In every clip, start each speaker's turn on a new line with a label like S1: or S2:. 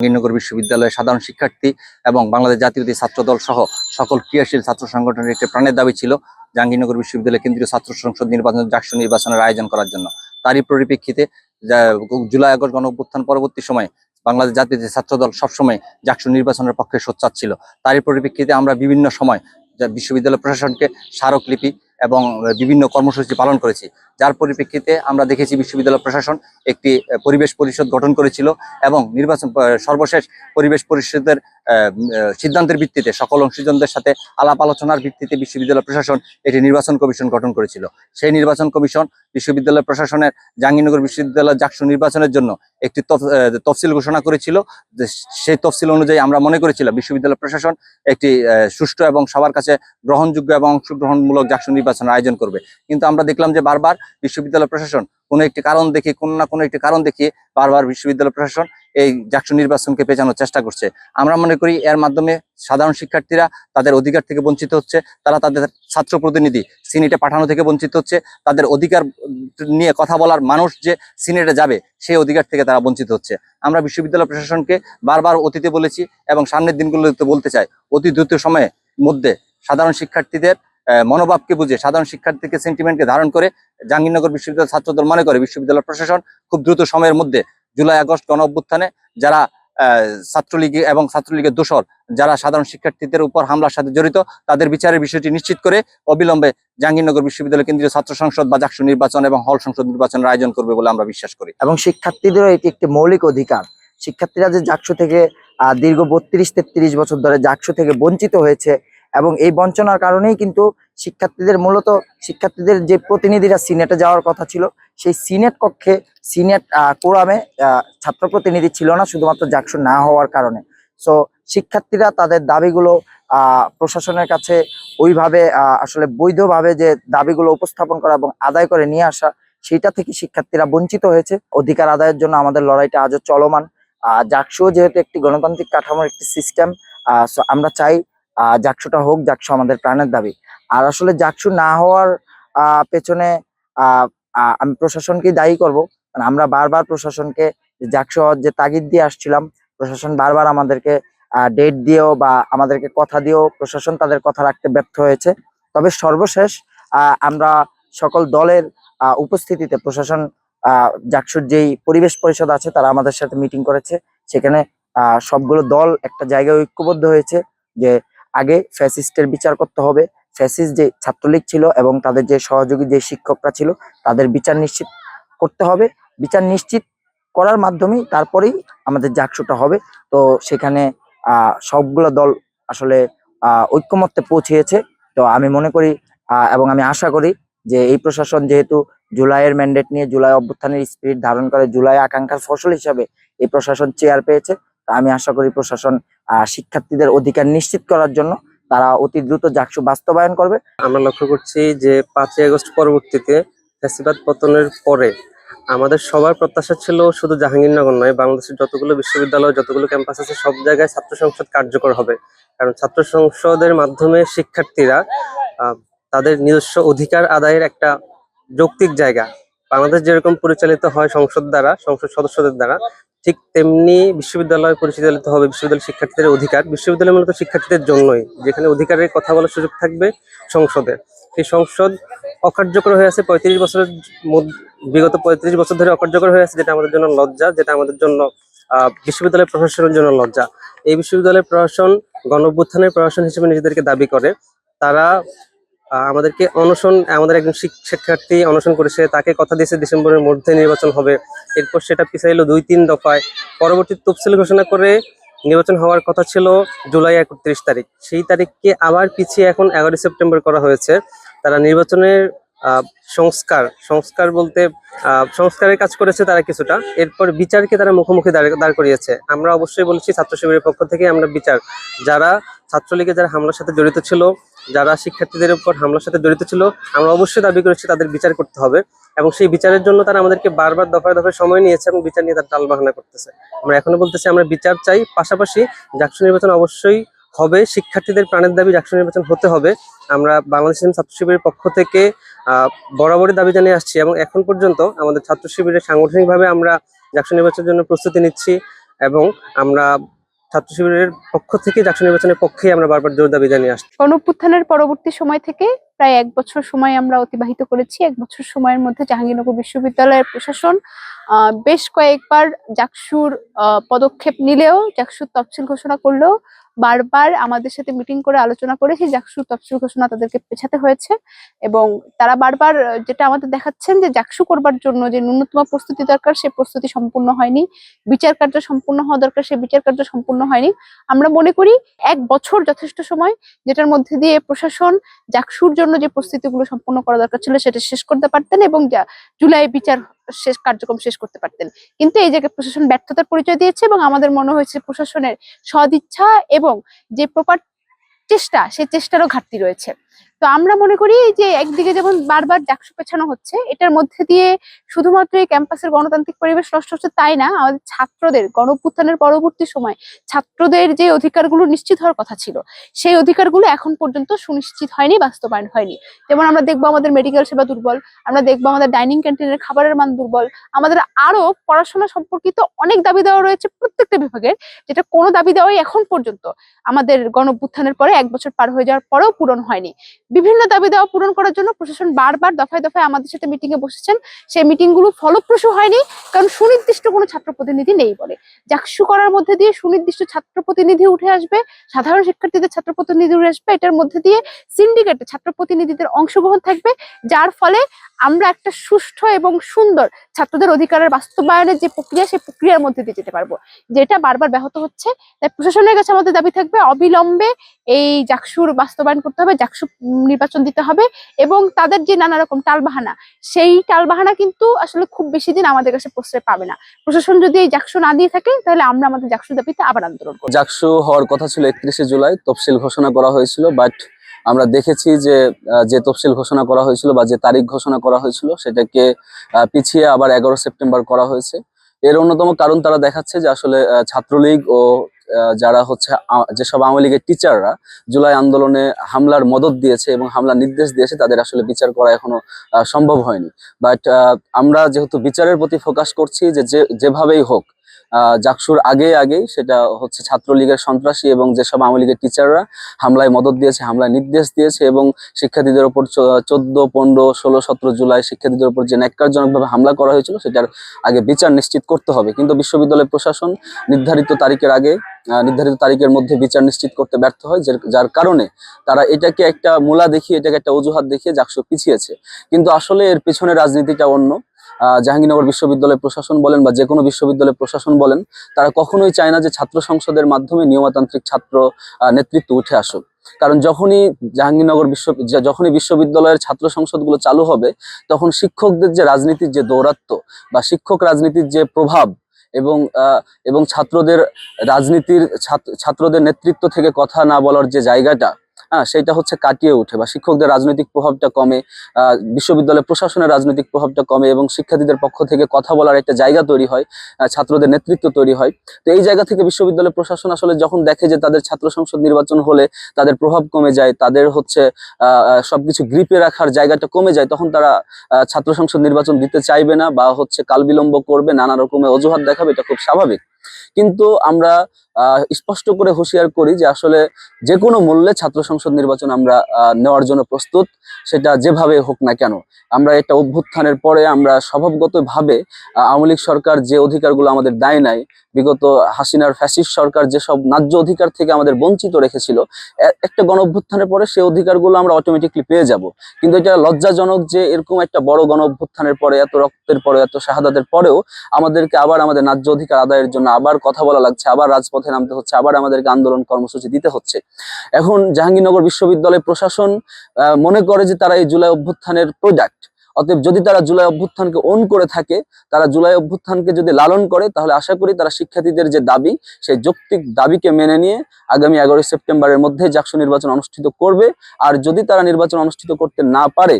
S1: জাহাঙ্গীরনগর বিশ্ববিদ্যালয়ের সাধারণ শিক্ষার্থী এবং বাংলাদেশ জাতীয়তাবাদী ছাত্র দল সহ সকল ক্রিয়াশীল ছাত্র সংগঠনের একটি প্রাণের দাবি ছিল জাহাঙ্গীরনগর বিশ্ববিদ্যালয় কেন্দ্রীয় ছাত্র সংসদ নির্বাচন জাকসু নির্বাচনের আয়োজন করার জন্য। তারই পরিপ্রেক্ষিতে জুলাই আগস্ট গণ পরবর্তী সময়ে বাংলাদেশ জাতীয় ছাত্র দল সবসময় জাকসু নির্বাচনের পক্ষে সোচ্চার ছিল। তারই পরিপ্রেক্ষিতে আমরা বিভিন্ন সময় বিশ্ববিদ্যালয় প্রশাসনকে স্মারকলিপি এবং বিভিন্ন কর্মসূচি পালন করেছি। যার পরিপ্রেক্ষিতে আমরা দেখেছি বিশ্ববিদ্যালয় প্রশাসন একটি পরিবেশ পরিষদ গঠন করেছিল এবং নির্বাচন সর্বশেষ পরিবেশ পরিষদের সিদ্ধান্তের ভিত্তিতে, সকল অংশীজনদের সাথে আলাপ আলোচনার ভিত্তিতে বিশ্ববিদ্যালয় প্রশাসন একটি নির্বাচন কমিশন গঠন করেছিল। সেই নির্বাচন কমিশন বিশ্ববিদ্যালয় প্রশাসনের জাহাঙ্গীরনগর বিশ্ববিদ্যালয় জাকসু নির্বাচনের জন্য একটি তফসিল ঘোষণা করেছিল। সেই তফসিল অনুযায়ী আমরা মনে করেছিলাম বিশ্ববিদ্যালয় প্রশাসন একটি সুষ্ঠু এবং সবার কাছে গ্রহণযোগ্য এবং অংশগ্রহণমূলক জাকসু নির্বাচনের আয়োজন করবে। কিন্তু আমরা দেখলাম যে বারবার বিশ্ববিদ্যালয় প্রশাসন কোনো একটি কারণ দেখিয়ে কোনো না কোনো একটি কারণ দেখিয়ে বারবার বিশ্ববিদ্যালয় প্রশাসন এই জাকসু নির্বাচনকে পেছানোর চেষ্টা করছে। আমরা মনে করি এর মাধ্যমে সাধারণ শিক্ষার্থীরা তাদের অধিকার থেকে বঞ্চিত হচ্ছে, তারা তাদের ছাত্র প্রতিনিধি সিনেটে পাঠানো থেকে বঞ্চিত হচ্ছে, তাদের অধিকার নিয়ে কথা বলার মানুষ যে সিনেটে যাবে, সেই অধিকার থেকে তারা বঞ্চিত হচ্ছে। আমরা বিশ্ববিদ্যালয় প্রশাসনকে বারবার অতীতে বলেছি এবং সামনের দিনগুলোতে বলতে চাই, অতি দ্রুত সময়ে মধ্যে সাধারণ শিক্ষার্থীদের মনোভাবকে বুঝে, সাধারণ শিক্ষার্থীকে সেন্টিমেন্টকে ধারণ করে জাহাঙ্গীরনগর বিশ্ববিদ্যালয় ছাত্রদল মনে করে, বিশ্ববিদ্যালয় প্রশাসন খুব দ্রুত সময়ের মধ্যে জুলাই আগস্ট গণ অভ্যুত্থানে যারা ছাত্রলীগ এবং ছাত্রলীগের দোষর, যারা সাধারণ শিক্ষার্থীদের উপর হামলার সাথে জড়িত, তাদের বিচারের বিষয়টি নিশ্চিত করে অবিলম্বে জাহাঙ্গীরনগর বিশ্ববিদ্যালয় কেন্দ্রীয় ছাত্র সংসদ বা জাকসু নির্বাচন এবং হল সংসদ নির্বাচনের আয়োজন করবে বলে আমরা বিশ্বাস করি।
S2: এবং শিক্ষার্থীদেরও এটি একটি মৌলিক অধিকার। শিক্ষার্থীরা যে জাকসু থেকে দীর্ঘ বত্রিশ, তেত্রিশ বছর ধরে জাকসু থেকে বঞ্চিত হয়েছে এবং এই বঞ্চনার কারণেই কিন্তু শিক্ষার্থীদের মূলত শিক্ষার্থীদের যে প্রতিনিধিরা সিনেটে যাওয়ার কথা ছিল, সেই সিনেট কক্ষে সিনেট কোরামে ছাত্র প্রতিনিধি ছিল না, শুধুমাত্র জাকসু না হওয়ার কারণে। সো শিক্ষার্থীরা তাদের দাবিগুলো প্রশাসনের কাছে ওইভাবে আসলে বৈধভাবে যে দাবিগুলো উপস্থাপন করা এবং আদায় করে নিয়ে আসা, সেইটা থেকে শিক্ষার্থীরা বঞ্চিত হয়েছে। অধিকার আদায়ের জন্য আমাদের লড়াইটা আজও চলমান। জাকসুও যেহেতু একটি গণতান্ত্রিক কাঠামোর একটি সিস্টেম আমরা চাই জাকসুটা হোক জাকসু আমাদের প্রাণের দাবি। আর আসলে জাকসু না হওয়ার পেছনে আমি প্রশাসনকেই দায়ী করব। আমরা বারবার প্রশাসনকে জাকসু যে তাগিদ দিয়ে আসছিলাম প্রশাসন বারবার আমাদেরকে ডেট দিয়েও বা আমাদেরকে কথা দিয়েও প্রশাসন তাদের কথা রাখতে ব্যর্থ হয়েছে। তবে সর্বশেষ আমরা সকল দলের উপস্থিতিতে প্রশাসন আহ, জাকসুর যেই পরিবেশ পরিষদ আছে তারা আমাদের সাথে মিটিং করেছে। সেখানে সবগুলো দল একটা জায়গায় ঐক্যবদ্ধ হয়েছে যে আগে ফ্যাসিস্টের বিচার করতে হবে। ফ্যাসিস্ট যে ছাত্রলীগ ছিল এবং তাদের যে সহযোগী, যে শিক্ষকরা ছিল, তাদের বিচার নিশ্চিত করতে হবে। বিচার নিশ্চিত করার মাধ্যমেই তারপরেই আমাদের জাকসুটা হবে। তো সেখানে সবগুলো দল আসলে ঐক্যমত্যে পৌঁছিয়েছে তো আমি মনে করি এবং আমি আশা করি যে এই প্রশাসন যেহেতু জুলাইয়ের ম্যান্ডেট নিয়ে, জুলাই অভ্যুত্থানের স্পিরিট ধারণ করে, জুলাই আকাঙ্ক্ষার ফসল হিসাবে এই প্রশাসন চেয়ার পেয়েছে। আমি আশা করি প্রশাসন শিক্ষার্থীদের অধিকার নিশ্চিত করার জন্য তারা অতি দ্রুত জাকসু বাস্তবায়ন করবে।
S3: আমরা লক্ষ্য করছি যে পাঁচই আগস্ট পরবর্তীতে ফ্যাসিবাদ পতনের পরে আমাদের সবার প্রত্যাশা ছিল শুধু জাহাঙ্গীরনগর নয়, বাংলাদেশের যতগুলো বিশ্ববিদ্যালয়, যতগুলো ক্যাম্পাস আছে, সব জায়গায় ছাত্র সংসদ কার্যকর হবে। কারণ ছাত্র সংসদের মাধ্যমে শিক্ষার্থীরা তাদের নিজস্ব অধিকার আদায়ের একটা যৌক্তিক জায়গা। বাংলাদেশ যেরকম পরিচালিত হয় সংসদ দ্বারা, সংসদ সদস্যদের দ্বারা, ঠিক তেমনি বিশ্ববিদ্যালয় পরিচালিত হবে বিশ্ববিদ্যালয় শিক্ষার্থীদের অধিকার। বিশ্ববিদ্যালয় মূলত শিক্ষার্থীদের জন্যই, যেখানে অধিকারের কথা বলার সুযোগ থাকবে সংসদে। সেই সংসদ অকার্যকর হয়ে আছে পঁয়ত্রিশ বছরের বিগত পঁয়ত্রিশ বছর ধরে অকার্যকর হয়ে আছে, যেটা আমাদের জন্য লজ্জা, যেটা আমাদের জন্য বিশ্ববিদ্যালয় প্রশাসনের জন্য লজ্জা। এই বিশ্ববিদ্যালয় প্রশাসন গণ প্রশাসন হিসেবে নিজেদেরকে দাবি করে। তারা আমাদেরকে অনশন, আমাদের একজন শিক্ষার্থী অনশন করেছে, তাকে কথা দিয়েছে ডিসেম্বরের মধ্যে নির্বাচন হবে। এরপর সেটা পিছাইলো দুই তিন দফায়। পরবর্তী তফসিল ঘোষণা করে নির্বাচন হওয়ার কথা ছিল জুলাই একত্রিশ তারিখ। সেই তারিখকে আবার পিছিয়ে এখন এগারোই সেপ্টেম্বর করা হয়েছে। তারা নির্বাচনের সংস্কার সংস্কার বলতে সংস্কারের কাজ করেছে তারা কিছুটা। এরপর বিচারকে তারা মুখোমুখি দাঁড় দাঁড় করিয়েছে। আমরা অবশ্যই বলছি ছাত্র শিবিরের পক্ষ থেকে আমরা বিচার। যারা ছাত্রলীগে যারা হামলার সাথে জড়িত ছিল, যারা শিক্ষার্থীদের উপর হামলার সাথে জড়িত ছিল, আমরা অবশ্যই দাবি করেছি তাদের বিচার করতে হবে এবং সেই বিচারের জন্য তারা আমাদেরকে বারবার দফায় দফায় সময় নিয়েছে এবং বিচার নিয়ে তারা টালবাহানা করতেছে। আমরা এখনও বলতেছি, আমরা বিচার চাই। পাশাপাশি জাকসু নির্বাচন অবশ্যই হবে। শিক্ষার্থীদের প্রাণের দাবি জাকসু নির্বাচন হতে হবে। আমরা বাংলাদেশ ছাত্র শিবিরের পক্ষ থেকে বরাবরই দাবি জানিয়ে আসছি এবং এখন পর্যন্ত আমাদের ছাত্র শিবিরের সাংগঠনিকভাবে আমরা জাকসু নির্বাচনের জন্য প্রস্তুতি নিচ্ছি এবং আমরা ছাত্র শিবিরের পক্ষ থেকে জাকসু নির্বাচনের পক্ষে আমরা বারবার জোর দাবি জানিয়ে আসছি।
S4: গণঅভ্যুত্থানের পরবর্তী সময় থেকে প্রায় এক বছর সময় আমরা অতিবাহিত করেছি। এক বছর সময়ের মধ্যে জাহাঙ্গীরনগর বিশ্ববিদ্যালয়ের প্রশাসন বেশ কয়েকবার জাকসুর পদক্ষেপ নিলেও, জাকসুর তফসিল ঘোষণা করলেও বারবার আমাদের সাথে মিটিং করে আলোচনা করে সেই জাকসুর তফসিল ঘোষণা তাদেরকে পেছাতে হয়েছে এবং তারা বারবার যেটা আমাদের দেখাচ্ছেন যে জাকসু করবার জন্য যে ন্যূনতম প্রস্তুতি দরকার সেই প্রস্তুতি সম্পূর্ণ হয়নি। বিচার কার্য সম্পূর্ণ হওয়া দরকার সেই বিচার কার্য সম্পূর্ণ হয়নি। আমরা মনে করি এক বছর যথেষ্ট সময়, যেটার মধ্যে দিয়ে প্রশাসন জাকসুর জন্য যে প্রস্তুতিগুলো সম্পন্ন করা দরকার ছিল সেটা শেষ করতে পারতেন এবং যা- জুলাই বিচার শেষ, কার্যক্রম শেষ করতে পারতেন। কিন্তু এই জায়গায় প্রশাসন ব্যর্থতার পরিচয় দিয়েছে এবং আমাদের মনে হয়েছে প্রশাসনের সদিচ্ছা এবং যে প্রপার চেষ্টা, সেই চেষ্টারও ঘাটতি রয়েছে। তো আমরা মনে করি যে একদিকে যেমন বারবার জাকসু পেছানো হচ্ছে, এটার মধ্যে দিয়ে শুধুমাত্র এই ক্যাম্পাসের গণতান্ত্রিক পরিবেশ নষ্ট হচ্ছে তাই না? আমাদের ছাত্রদের গণঅভ্যুত্থানের পরবর্তী সময় ছাত্রদের যে অধিকারগুলো নিশ্চিত হওয়ার কথা ছিল, সেই অধিকারগুলো এখন পর্যন্ত সুনিশ্চিত হয়নি, বাস্তবায়ন হয়নি। যেমন আমরা দেখব আমাদের মেডিকেল সেবা দুর্বল, আমরা দেখব আমাদের ডাইনিং ক্যান্টিনের খাবারের মান দুর্বল, আমাদের আরও পড়াশোনা সম্পর্কিত অনেক দাবি দেওয়া রয়েছে প্রত্যেকটা বিভাগের, যেটা কোনো দাবি দেওয়াই এখন পর্যন্ত আমাদের গণঅভ্যুত্থানের পরে এক বছর পার হয়ে যাওয়ার পরেও পূরণ হয়নি। বিভিন্ন দাবি দেওয়া পূরণ করার জন্য প্রশাসন বারবার দফায় দফায় আমাদের সাথে মিটিং এ বসেছেন। সেই মিটিংগুলো ফলপ্রসূ হয়নি, কারণ সুনির্দিষ্ট কোনো ছাত্র প্রতিনিধি নেই বলে। যাকসু করার মধ্যে দিয়ে সুনির্দিষ্ট ছাত্র প্রতিনিধি উঠে আসবে, সাধারণ শিক্ষার্থীদের ছাত্র প্রতিনিধি উঠে আসবে, এটার মধ্যে দিয়ে সিন্ডিকেটে ছাত্র প্রতিনিধিদের অংশগ্রহণ থাকবে, যার ফলে আমরা একটা সুষ্ঠু এবং সুন্দর ছাত্রদের অধিকারের বাস্তবায়নের যে প্রক্রিয়া, সেই প্রক্রিয়ার মধ্যে দিয়ে যেতে পারব। যেটা বারবার ব্যাহত হচ্ছে, তাই প্রশাসনের কাছে আমাদের দাবি থাকবে, অবিলম্বে এই জাকসুর বাস্তবায়ন করতে হবে, জাকসু নির্বাচন দিতে হবে এবং তাদের যে নানা রকম টালবাহানা, সেই টালবাহানা কিন্তু আসলে খুব বেশি দিন আমাদের কাছে প্রশ্রয় পাবে না। প্রশাসন যদি এই জাকসু না দিয়ে থাকে, তাহলে আমরা আমাদের জাকসু দাবিতে আবার আন্দোলন করব।
S5: জাকসু হওয়ার কথা ছিল একত্রিশে জুলাই, তফসিল ঘোষণা করা হয়েছিল, বাট আমরা দেখেছি যে যে তফসিল ঘোষণা করা হয়েছিল বা যে তারিখ ঘোষণা করা হয়েছিল সেটাকে পিছিয়ে আবার এগারো সেপ্টেম্বর করা হয়েছে। এর অন্যতম কারণ তারা দেখাচ্ছে যে আসলে ছাত্রলীগ ও যারা হচ্ছে যেসব আওয়ামী লীগের টিচাররা জুলাই আন্দোলনে হামলার মদত দিয়েছে এবং হামলার নির্দেশ দিয়েছে, তাদের আসলে বিচার করা এখনও সম্ভব হয়নি। বাট আমরা যেহেতু বিচারের প্রতি ফোকাস করছি যে, যেভাবেই হোক জাকসুর আগে আগেই সেটা হচ্ছে ছাত্রলীগের সন্ত্রাসী এবং যেসব আওয়ামী লীগের টিচাররা হামলায় মদত দিয়েছে, হামলায় নির্দেশ দিয়েছে এবং শিক্ষার্থীদের উপর চোদ্দ, পনেরো, ষোলো, সতেরো জুলাই শিক্ষার্থীদের উপর যে ন্যাক্কারজনকভাবে হামলা করা হয়েছিল সেটার আগে বিচার নিশ্চিত করতে হবে। কিন্তু বিশ্ববিদ্যালয় প্রশাসন নির্ধারিত তারিখের আগে নির্ধারিত তারিখের মধ্যে বিচার নিশ্চিত করতে ব্যর্থ হয় যার- কারণে তারা এটাকে একটা মূলা দেখিয়ে, এটাকে একটা অজুহাত দেখিয়ে জাকসু পিছিয়েছে। কিন্তু আসলে এর পেছনে রাজনীতিটা অন্য। জাহাঙ্গীরনগর বিশ্ববিদ্যালয় প্রশাসন বলেন বা যে কোনো বিশ্ববিদ্যালয় প্রশাসন বলেন, তারা কখনোই চায় না যে ছাত্র সংসদের মাধ্যমে নিয়মতান্ত্রিক ছাত্র নেতৃত্ব উঠে আসুক। কারণ যখনই জাহাঙ্গীরনগর বিশ্ব যখনই বিশ্ববিদ্যালয়ের ছাত্র সংসদগুলো চালু হবে, তখন শিক্ষকদের যে রাজনীতির যে দৌরাত্ম্য বা শিক্ষক রাজনীতির যে প্রভাব এবং এবং ছাত্রদের রাজনীতির, ছাত্র- ছাত্রদের নেতৃত্ব থেকে কথা না বলার যে জায়গাটা সেটা হচ্ছে কাটিয়ে ওঠে বা শিক্ষকদের রাজনৈতিক প্রভাবটা কমে বিশ্ববিদ্যালয় প্রশাসনের রাজনৈতিক প্রভাবটা কমে এবং শিক্ষার্থীদের পক্ষ থেকে কথা বলার একটা জায়গা তৈরি হয় ছাত্রদের নেতৃত্ব তৈরি হয়। তো এই জায়গা থেকে বিশ্ববিদ্যালয় প্রশাসন আসলে যখন দেখে যে তাদের ছাত্র সংসদ নির্বাচন হলে তাদের প্রভাব কমে যায়, তাদের হচ্ছে সবকিছু গ্রিপে রাখার জায়গাটা কমে যায়, তখন তারা ছাত্র সংসদ নির্বাচন দিতে চাইবে না বা হচ্ছে কাল বিলম্ব করবে, নানা রকমের অজুহাত দেখাবে, এটা খুব স্বাভাবিক। কিন্তু আমরা স্পষ্ট করে হুঁশিয়ার করি যে আসলে যে কোনো মূল্যে ছাত্র সংসদ নির্বাচন আমরা নেওয়ার জন্য প্রস্তুত, সেটা যেভাবে হোক না কেন। আমরা একটা অভ্যুত্থানের পরে আমরা স্বভাবগতভাবে আওয়ামী লীগ সরকার যে অধিকারগুলো আমাদের দেয় নাই, বিগত হাসিনার ফ্যাসিস্ট সরকার যেসব ন্যায্য অধিকার থেকে আমাদের বঞ্চিত রেখেছিল একটা গণ অভ্যুত্থানের পরে সেই অধিকারগুলো আমরা অটোমেটিকলি পেয়ে যাব। কিন্তু এটা লজ্জাজনক যে এরকম একটা বড় গণ অভ্যুত্থানের পরে, এত রক্তের পরে এত শাহাদাতের পরেও আমাদেরকে আবার আমাদের ন্যায্য অধিকার আদায়ের জন্য আবার কথা বলা লাগছে, আবার রাজপথে নামতে হচ্ছে, আবার আমাদেরকে আন্দোলন কর্মসূচি দিতে হচ্ছে। এখন জাহাঙ্গীরনগর বিশ্ববিদ্যালয় প্রশাসন মনে করে যে তারা এই জুলাই অভ্যুত্থানের প্রোডাক্ট। অতএব যদি তারা জুলাই অভ্যুত্থানকে ওন করে থাকে, তারা জুলাই অভ্যুত্থানকে যদি লালন করে, তাহলে আশা করি তারা শিক্ষার্থীদের যে দাবি, সেই যৌক্তিক দাবিকে মেনে নিয়ে আগামী এগারোই সেপ্টেম্বরের মধ্যে জাকসু নির্বাচন অনুষ্ঠিত করবে। আর যদি তারা নির্বাচন অনুষ্ঠিত করতে না পারে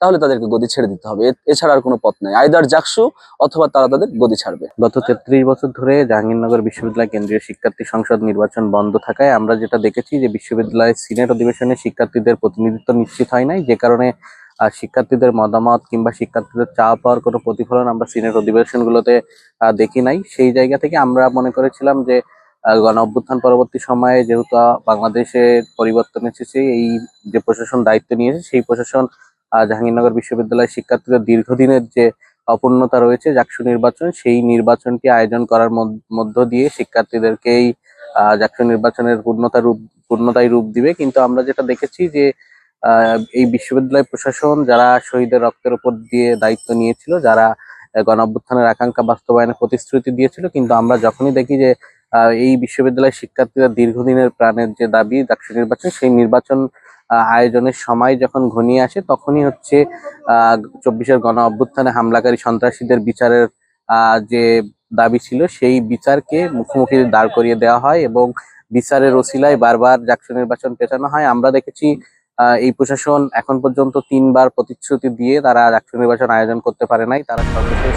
S5: তাহলে তাদেরকে গদি ছেড়ে দিতে হবে। এছাড়া আর কোনো পথ নাই। আইদার জাকসু অথবা তারা তাদের গদি ছাড়বে।
S6: গত তেত্রিশ বছর ধরে জাহাঙ্গীরনগর বিশ্ববিদ্যালয় কেন্দ্রীয় শিক্ষার্থী সংসদ নির্বাচন বন্ধ থাকায় আমরা যেটা দেখেছি যে বিশ্ববিদ্যালয়ের সিনেট অধিবেশনে শিক্ষার্থীদের প্রতিনিধিত্ব নিশ্চিত হয় নাই। যে কারণে আহ, শিক্ষার্থীদের মতামত কিংবা শিক্ষার্থীদের চাওয়া পাওয়ার কোনো প্রতিফলন আমরা সিনেট অধিবেশনগুলোতে দেখি নাই। সেই জায়গা থেকে আমরা মনে করেছিলাম যে গণ অভ্যুত্থান পরবর্তী সময়ে যেহেতু আহ, বাংলাদেশে পরিবর্তন এসেছে এই যে প্রশাসন দায়িত্ব নিয়েছে সেই প্রশাসন জাহাঙ্গীরনগর বিশ্ববিদ্যালয়ের শিক্ষার্থীদের দীর্ঘদিনের যে অপূর্ণতা রয়েছে জাকসু নির্বাচন সেই নির্বাচনটি আয়োজন করার মধ্য- দিয়ে শিক্ষার্থীদেরকেই জাকসু নির্বাচনের পূর্ণতা রূপ পূর্ণতায় রূপ দিবে। কিন্তু আমরা যেটা দেখেছি যে এই বিশ্ববিদ্যালয় প্রশাসন যারা শহীদের রক্তের উপর দিয়ে দায়িত্ব নিয়েছিল যারা আহ, গণ অভ্যুত্থানের আকাঙ্ক্ষা বাস্তবায়নে প্রতিশ্রুতি দিয়েছিল কিন্তু আমরা যখনই দেখি যে এই বিশ্ববিদ্যালয়ের শিক্ষার্থীরা দীর্ঘদিনের প্রাণের যে দাবি ডাকসু নির্বাচন সেই নির্বাচন আয়োজনের সময় যখন ঘনিয়ে আসে, তখনই হচ্ছে, আহ, চব্বিশের গণ অভ্যুত্থানে হামলাকারী সন্ত্রাসীদের বিচারের যে দাবি ছিল, সেই বিচারকে মুখোমুখি দাঁড় করিয়ে দেওয়া হয় এবং বিচারের ওসিলায় বারবার জাকসু নির্বাচন পেছানো হয়। আমরা দেখেছি এই প্রশাসন এখন পর্যন্ত তিনবার প্রতিশ্রুতি দিয়ে তারা জাকসু নির্বাচন আয়োজন করতে পারে নাই। তারা সর্বশেষ